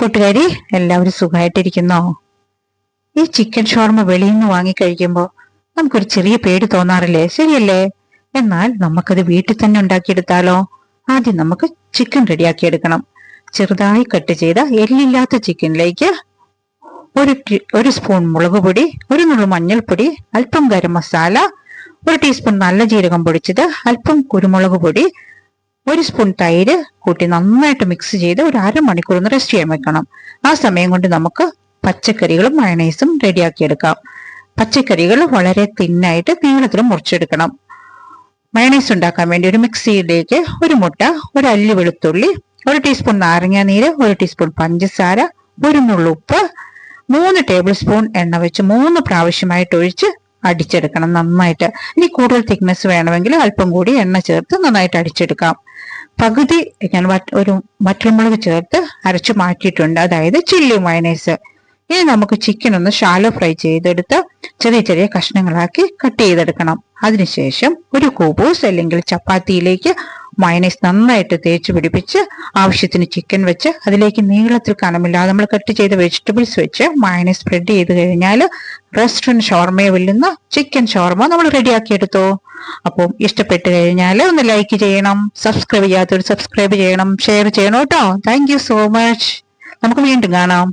കൂട്ടുകാരി എല്ലാവരും സുഖമായിട്ടിരിക്കുന്നോ? ഈ ചിക്കൻ ഷോർമ വെളിയിൽ നിന്ന് വാങ്ങിക്കഴിക്കുമ്പോൾ നമുക്കൊരു ചെറിയ പേടി തോന്നാറില്ലേ? ശരിയല്ലേ? എന്നാൽ നമുക്കത് വീട്ടിൽ തന്നെ ഉണ്ടാക്കിയെടുത്താലോ? ആദ്യം നമുക്ക് ചിക്കൻ റെഡിയാക്കി എടുക്കണം ചെറുതായി കട്ട് ചെയ്ത എല്ലില്ലാത്ത ചിക്കനിലേക്ക് ഒരു ഒരു സ്പൂൺ മുളക് പൊടി ഒരു നുള്ളു മഞ്ഞൾപ്പൊടി അല്പം ഗരം മസാല ഒരു ടീസ്പൂൺ നല്ല ജീരകം പൊടിച്ചത് അല്പം കുരുമുളക് പൊടി ഒരു സ്പൂൺ തൈര് കൂട്ടി നന്നായിട്ട് മിക്സ് ചെയ്ത് ഒരു അരമണിക്കൂർ ഒന്ന് റെസ്റ്റ് ചെയ്യാൻ വെക്കണം. ആ സമയം കൊണ്ട് നമുക്ക് പച്ചക്കറികളും മയണൈസും റെഡിയാക്കി എടുക്കാം. പച്ചക്കറികൾ വളരെ തിന്നായിട്ട് നീളത്തിൽ മുറിച്ചെടുക്കണം. മയണൈസ് ഉണ്ടാക്കാൻ വേണ്ടി ഒരു മിക്സിയിലേക്ക് ഒരു മുട്ട ഒരു അല്ലി വെളുത്തുള്ളി ഒരു ടീസ്പൂൺ നാരങ്ങ നീര് ഒരു ടീസ്പൂൺ പഞ്ചസാര ഒരു നുള്ളുപ്പ് മൂന്ന് ടേബിൾ സ്പൂൺ എണ്ണ വെച്ച് മൂന്ന് പ്രാവശ്യമായിട്ട് ഒഴിച്ച് അടിച്ചെടുക്കണം നന്നായിട്ട്. ഇനി കൂടുതൽ തിക്നെസ് വേണമെങ്കിൽ അല്പം കൂടി എണ്ണ ചേർത്ത് നന്നായിട്ട് അടിച്ചെടുക്കാം. പകുതി ഞാൻ ഒരു വറ്റൽമുളക് ചേർത്ത് അരച്ചു മാറ്റിയിട്ടുണ്ട്. അതായത് ചില്ലി മയണൈസ്. ഇനി നമുക്ക് ചിക്കൻ ഒന്ന് ഷാലോ ഫ്രൈ ചെയ്തെടുത്ത് ചെറിയ ചെറിയ കഷ്ണങ്ങളാക്കി കട്ട് ചെയ്തെടുക്കണം. അതിനുശേഷം ഒരു കൂബൂസ് അല്ലെങ്കിൽ ചപ്പാത്തിയിലേക്ക് മയനൈസ് നന്നായിട്ട് തേച്ച് പിടിപ്പിച്ച് ആവശ്യത്തിന് ചിക്കൻ വെച്ച് അതിലേക്ക് നീളത്തിൽ കനമില്ലാതെ നമ്മൾ കട്ട് ചെയ്ത വെജിറ്റബിൾസ് വെച്ച് മയണീസ് സ്പ്രെഡ് ചെയ്ത് കഴിഞ്ഞാൽ റെസ്റ്റോറന്റ് ഷോർമയെ വില്ലുന്ന ചിക്കൻ ഷോർമ നമ്മൾ റെഡിയാക്കി എടുത്തു. അപ്പം ഇഷ്ടപ്പെട്ട് കഴിഞ്ഞാൽ ഒന്ന് ലൈക്ക് ചെയ്യണം സബ്സ്ക്രൈബ് ചെയ്യാത്തവർ സബ്സ്ക്രൈബ് ചെയ്യണം ഷെയർ ചെയ്യണം കേട്ടോ. താങ്ക് സോ മച്ച് നമുക്ക് വീണ്ടും കാണാം.